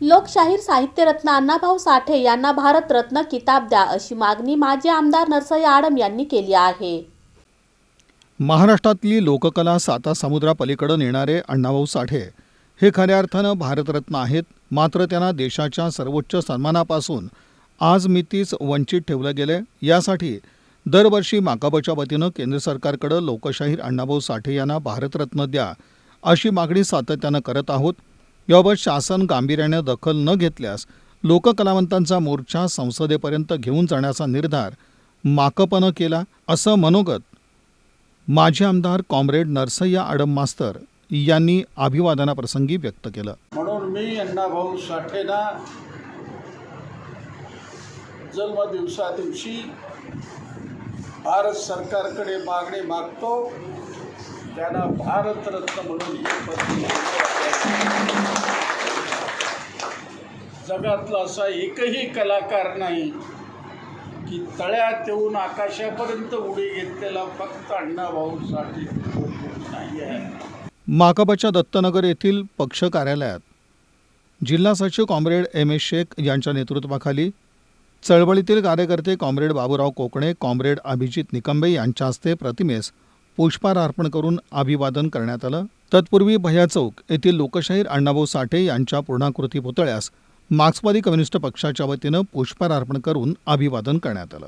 लोकशाहीर साहित्यरत्न अण्णाभाऊ साठे यांना भारतरत्न किताब द्या अशी मागणी माजी आमदार नरसई आडम यांनी केली आहे. महाराष्ट्रातली लोककला साता समुद्रापलीकडे नेणारे अण्णाभाऊ साठे हे खऱ्या अर्थानं भारतरत्न आहेत मात्र त्यांना देशाच्या सर्वोच्च सन्मानापासून आज मितीच वंचित ठेवलं गेले. यासाठी दरवर्षी माकाबच्या वतीनं केंद्र सरकारकडं लोकशाहीर अण्णाभाऊ साठे यांना भारतरत्न द्या अशी मागणी सातत्यानं करत आहोत. याबाबत शासन गांभीर्याने दखल न घेतल्यास लोककलावंतांचा मोर्चा संसदेपर्यंत घेऊन जाण्याचा निर्धार माकपनं केला असं मनोगत माजी आमदार कॉम्रेड नरसय्या आडम मास्तर यांनी अभिवादनाप्रसंगी व्यक्त केलं. म्हणून मी अण्णाभाऊ साठेना जन्मदिवसा दिवशी भारत सरकारकडे मागणी मागतो. त्यांना भारतरत्न म्हणून ही पदवी जगातला असा एकही कलाकार नाही की तळ्यात येऊन आकाशापर्यंत उडी घेतलेला फक्त अण्णाभाऊसाठी नाही आहे. माकबाच्या दत्तनगर येथील पक्ष कार्यालयात जिल्हा सचिव कॉम्रेड एम एस शेख यांच्या नेतृत्वाखाली चळवळीतील कार्यकर्ते कॉम्रेड बाबूराव कोकणे कॉम्रेड अभिजित निकंबे यांच्या हस्ते प्रतिमेस पुष्पहार अर्पण करून अभिवादन करण्यात आलं. तत्पूर्वी भया चौक येथील लोकशाहीर अण्णाभाऊ साठे यांच्या पूर्णाकृती पुतळ्यास मार्क्सवादी कम्युनिस्ट पक्षाच्या वतीनं पुष्पहार अर्पण करून अभिवादन करण्यात आलं.